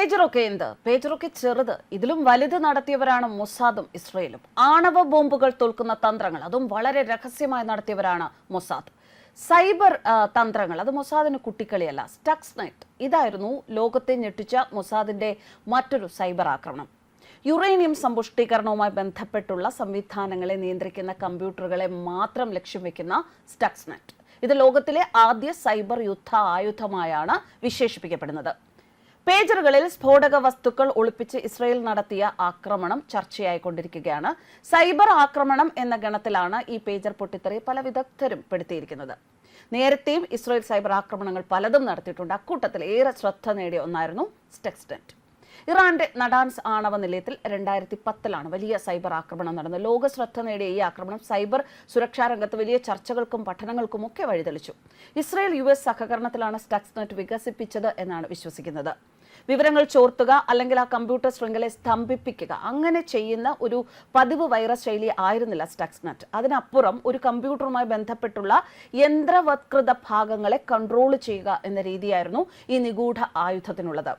പേജറൊക്കെ എന്ത്? പേജറൊക്കെ ചെറുത്. ഇതിലും വലുത് നടത്തിയവരാണ് മൊസാദും ഇസ്രയേലും. ആണവ ബോംബുകൾ തോൽക്കുന്ന തന്ത്രങ്ങൾ അതും വളരെ രഹസ്യമായി നടത്തിയവരാണ് മൊസാദ്. സൈബർ തന്ത്രങ്ങൾ അത് മൊസാദിന് കുട്ടിക്കളിയല്ല സ്റ്റക്സ് നൈറ്റ്. ഇതായിരുന്നു ലോകത്തെ ഞെട്ടിച്ച മൊസാദിന്റെ മറ്റൊരു സൈബർ ആക്രമണം. യുറേനിയം സമ്പുഷ്ടീകരണവുമായി ബന്ധപ്പെട്ടുള്ള സംവിധാനങ്ങളെ നിയന്ത്രിക്കുന്ന കമ്പ്യൂട്ടറുകളെ മാത്രം ലക്ഷ്യം വെക്കുന്ന സ്റ്റക്സ്നെറ്റ് ഇത് ലോകത്തിലെ ആദ്യ സൈബർ യുദ്ധ ആയുധമായാണ് വിശേഷിപ്പിക്കപ്പെടുന്നത്. പേജറുകളിൽ സ്ഫോടക വസ്തുക്കൾ ഒളിപ്പിച്ച് ഇസ്രയേൽ നടത്തിയ ആക്രമണം ചർച്ചയായിക്കൊണ്ടിരിക്കുകയാണ്. സൈബർ ആക്രമണം എന്ന ഗണത്തിലാണ് ഈ പേജർ പൊട്ടിത്തെറി പല വിദഗ്ധരും പെടുത്തിയിരിക്കുന്നത്. നേരത്തെയും ഇസ്രയേൽ സൈബർ ആക്രമണങ്ങൾ പലതും നടത്തിയിട്ടുണ്ട്. അക്കൂട്ടത്തിൽ ഏറെ ശ്രദ്ധ നേടിയ ഒന്നായിരുന്നു സ്റ്റെക്സ്നെറ്റ് ഇറാന്റെ നടാൻസ് ആണവ നിലയത്തിൽ രണ്ടായിരത്തി പത്തിലാണ് വലിയ സൈബർ ആക്രമണം നടന്നത്. ലോക ശ്രദ്ധ നേടിയ ഈ ആക്രമണം സൈബർ സുരക്ഷാ രംഗത്ത് വലിയ ചർച്ചകൾക്കും പഠനങ്ങൾക്കും ഒക്കെ വഴിതെളിച്ചു. ഇസ്രായേൽ യു എസ് സഹകരണത്തിലാണ് സ്റ്റക്സ്നെറ്റ് വികസിപ്പിച്ചത് എന്നാണ് വിശ്വസിക്കുന്നത്. വിവരങ്ങൾ ചോർത്തുക അല്ലെങ്കിൽ ആ കമ്പ്യൂട്ടർ ശൃംഖലയെ സ്തംഭിപ്പിക്കുക അങ്ങനെ ചെയ്യുന്ന ഒരു പതിവ് വൈറസ് ശൈലി ആയിരുന്നില്ല സ്റ്റക്സ്നറ്റ് അതിനപ്പുറം ഒരു കമ്പ്യൂട്ടറുമായി ബന്ധപ്പെട്ടുള്ള യന്ത്രവത്കൃത ഭാഗങ്ങളെ കൺട്രോൾ ചെയ്യുക എന്ന രീതിയായിരുന്നു ഈ നിഗൂഢ ആയുധത്തിനുള്ളത്.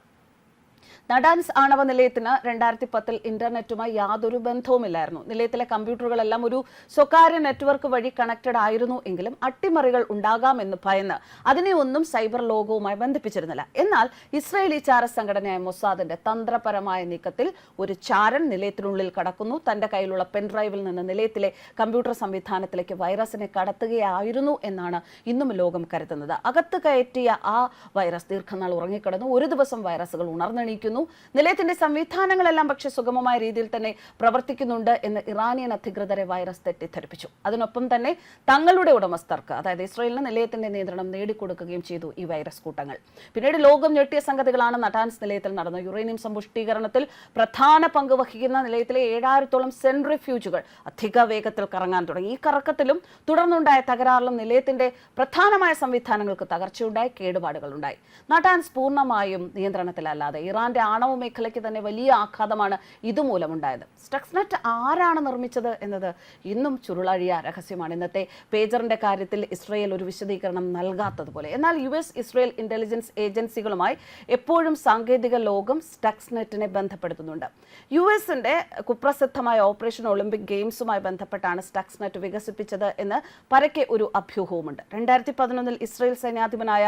നഡാൻസ് ആണവ നിലയത്തിന് രണ്ടായിരത്തി പത്തിൽ ഇന്റർനെറ്റുമായി യാതൊരു ബന്ധവുമില്ലായിരുന്നു. നിലയത്തിലെ കമ്പ്യൂട്ടറുകളെല്ലാം ഒരു സ്വകാര്യ നെറ്റ്വർക്ക് വഴി കണക്റ്റഡ് ആയിരുന്നു എങ്കിലും അട്ടിമറികൾ ഉണ്ടാകാമെന്ന് ഭയന്ന് അതിനെ ഒന്നും സൈബർ ലോകവുമായി ബന്ധിപ്പിച്ചിരുന്നില്ല. എന്നാൽ ഇസ്രയേലി ചാര സംഘടനയായ മൊസാദിന്റെ തന്ത്രപരമായ നീക്കത്തിൽ ഒരു ചാരൻ നിലയത്തിനുള്ളിൽ കടക്കുന്നു. തന്റെ കയ്യിലുള്ള പെൻഡ്രൈവിൽ നിന്ന് നിലയത്തിലെ കമ്പ്യൂട്ടർ സംവിധാനത്തിലേക്ക് വൈറസിനെ കടത്തുകയായിരുന്നു എന്നാണ് ഇന്നും ലോകം കരുതുന്നത്. അകത്ത് കയറ്റിയ ആ വൈറസ് ദീർഘനാൾ ഉറങ്ങിക്കിടന്നു. ഒരു ദിവസം വൈറസുകൾ ഉണർന്നെണീക്കുന്നു. നിലയത്തിന്റെ സംവിധാനങ്ങളെല്ലാം പക്ഷെ സുഗമമായ രീതിയിൽ തന്നെ പ്രവർത്തിക്കുന്നുണ്ട് എന്ന് ഇറാനിയൻ അധികൃതരെ വൈറസ് തെറ്റിദ്ധരിപ്പിച്ചു. അതിനൊപ്പം തന്നെ തങ്ങളുടെ ഉടമസ്ഥർക്ക് അതായത് ഇസ്രയേലിന് നിലയത്തിന്റെ നിയന്ത്രണം നേടിക്കൊടുക്കുകയും ചെയ്തു ഈ വൈറസ് കൂട്ടങ്ങൾ. പിന്നീട് ലോകം ഞെട്ടിയ സംഗതികളാണ് നടാൻസ് നിലയത്തിൽ നടന്ന യുറേനിയം സമ്പുഷ്ടീകരണത്തിൽ പ്രധാന പങ്ക് വഹിക്കുന്ന നിലയത്തിലെ ഏഴായിരത്തോളം സെൻട്രിഫ്യൂജുകൾ അധിക വേഗത്തിൽ കറങ്ങാൻ തുടങ്ങി. ഈ കറക്കത്തിലും തുടർന്നുണ്ടായ തകരാറിലും നിലയത്തിന്റെ പ്രധാനമായ സംവിധാനങ്ങൾക്ക് തകർച്ചയുണ്ടായി കേടുപാടുകളുണ്ടായി. നടാൻസ് പൂർണമായും നിയന്ത്രണത്തിലല്ലാതെ ഇറാന്റെ ആണവ മേഖലയ്ക്ക് തന്നെ വലിയ ആഘാതമാണ് ഇതുമൂലമുണ്ടായത്. സ്ട്രക്സ്നെറ്റ് ആരാണ് നിർമ്മിച്ചത് എന്നത് ഇന്നും ചുരുളഴിയ രഹസ്യമാണ്. ഇന്നത്തെ പേജറിന്റെ കാര്യത്തിൽ ഇസ്രയേൽ ഒരു വിശദീകരണം നൽകാത്തതുപോലെ. എന്നാൽ യു എസ് ഇസ്രയേൽ ഇന്റലിജൻസ് ഏജൻസികളുമായി എപ്പോഴും സാങ്കേതിക ലോകം സ്ട്രക്സ്നെറ്റിനെ ബന്ധപ്പെടുത്തുന്നുണ്ട്. യു എസിന്റെ കുപ്രസിദ്ധമായ ഓപ്പറേഷൻ ഒളിമ്പിക് ഗെയിംസുമായി ബന്ധപ്പെട്ടാണ് സ്ട്രക്സ്നെറ്റ് വികസിപ്പിച്ചത് എന്ന് പരക്കെ ഒരു അഭ്യൂഹവുമുണ്ട്. രണ്ടായിരത്തി പതിനൊന്നിൽ ഇസ്രയേൽ സൈന്യാധിപനായ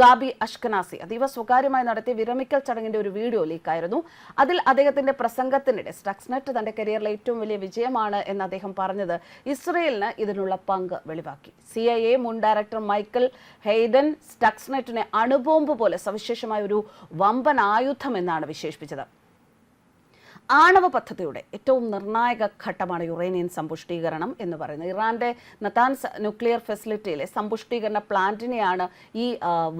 ഗാബി അഷ്കനാസി അതീവ സ്വകാര്യമായി നടത്തിയ വിരമിക്കൽ ചടങ്ങിന്റെ ഒരു വീഡിയോ ലീക്കായിരുന്നു. അതിൽ അദ്ദേഹത്തിന്റെ പ്രസംഗത്തിനിടെ സ്റ്റക്സ്നെറ്റ് തന്റെ കരിയറിലെ ഏറ്റവും വലിയ വിജയമാണ് എന്ന് അദ്ദേഹം പറഞ്ഞത്. ഇസ്രയേലിന് ഇതിനുള്ള പങ്ക് വെളിവാക്കി. സി ഐ എ മുൻ ഡയറക്ടർ മൈക്കൽ ഹെയ്ഡൻ സ്ട്രക്സ്നെറ്റിനെ അണുബോംബ് പോലെ സവിശേഷമായ ഒരു വമ്പൻ ആയുധം എന്നാണ് വിശേഷിപ്പിച്ചത്. ആണവ പദ്ധതിയുടെ ഏറ്റവും നിർണായക ഘട്ടമാണ് യുറേനിയൻ സമ്പുഷ്ടീകരണം എന്ന് പറയുന്നത്. ഇറാന്റെ നത്താൻ ന്യൂക്ലിയർ ഫെസിലിറ്റിയിലെ സമ്പുഷ്ടീകരണ പ്ലാന്റിനെയാണ് ഈ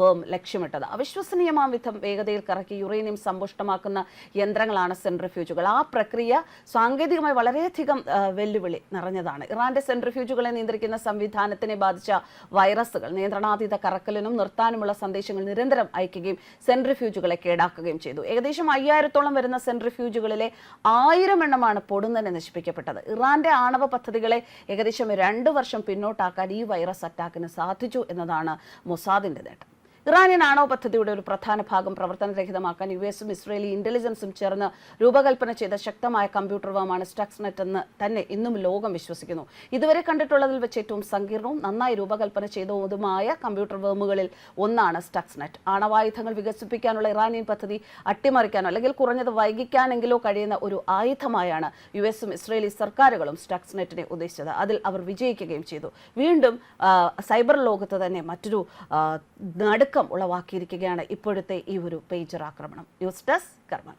വേം ലക്ഷ്യമിട്ടത്. അവിശ്വസനീയമാം വിധം വേഗതയിൽ കറക്കി യുറേനിയം സമ്പുഷ്ടമാക്കുന്ന യന്ത്രങ്ങളാണ് സെൻട്രിഫ്യൂജുകൾ. ആ പ്രക്രിയ സാങ്കേതികമായി വളരെയധികം വെല്ലുവിളി നിറഞ്ഞതാണ്. ഇറാന്റെ സെൻട്രിഫ്യൂജുകളെ നിയന്ത്രിക്കുന്ന സംവിധാനത്തിനെ ബാധിച്ച വൈറസുകൾ നിയന്ത്രണാതീത കറക്കലിനും നിർത്താനുമുള്ള സന്ദേശങ്ങൾ നിരന്തരം അയക്കുകയും സെൻട്രിഫ്യൂജുകളെ കേടാക്കുകയും ചെയ്തു. ഏകദേശം അയ്യായിരത്തോളം വരുന്ന സെൻട്രിഫ്യൂജുകളിലെ ആയിരം എണ്ണമാണ് പൊടുന്നനെ നശിപ്പിക്കപ്പെട്ടത്. ഇറാന്റെ ആണവ പദ്ധതികളെ ഏകദേശം രണ്ട് വർഷം പിന്നോട്ടാക്കാൻ ഈ വൈറസ് അറ്റാക്കിന് സാധിച്ചു എന്നതാണ് മൊസാദിന്റെ നേട്ടം. ഇറാനിയൻ ആണവ പദ്ധതിയുടെ ഒരു പ്രധാന ഭാഗം പ്രവർത്തനരഹിതമാക്കാൻ യു എസും ഇസ്രയേലി ഇന്റലിജൻസും ചേർന്ന് രൂപകൽപ്പന ചെയ്ത ശക്തമായ കമ്പ്യൂട്ടർ വാമാണ് സ്റ്റക്സ്നെറ്റ് എന്ന് തന്നെ ഇന്നും ലോകം വിശ്വസിക്കുന്നു. ഇതുവരെ കണ്ടിട്ടുള്ളതിൽ വെച്ച് ഏറ്റവും സങ്കീർണവും നന്നായി രൂപകൽപ്പന ചെയ്തതുമായ കമ്പ്യൂട്ടർ വേമുകളിൽ ഒന്നാണ് സ്റ്റക്സ്നെറ്റ് ആണവായുധങ്ങൾ വികസിപ്പിക്കാനുള്ള ഇറാനിയൻ പദ്ധതി അട്ടിമറിക്കാനോ അല്ലെങ്കിൽ കുറഞ്ഞത് വൈകിക്കാനെങ്കിലോ കഴിയുന്ന ഒരു ആയുധമായാണ് യു എസും ഇസ്രയേലി സർക്കാരുകളും സ്റ്റക്സ്നെറ്റിനെ ഉദ്ദേശിച്ചത്. അതിൽ അവർ വിജയിക്കുകയും ചെയ്തു. വീണ്ടും സൈബർ ലോകത്ത് തന്നെ മറ്റൊരു ആ, നടുക്കം ഉളവാക്കിയിരിക്കുകയാണ് ഇപ്പോഴത്തെ ഈ ഒരു പേജർ ആക്രമണം. ന്യൂസ് ഡെസ്ക് കർമ്മ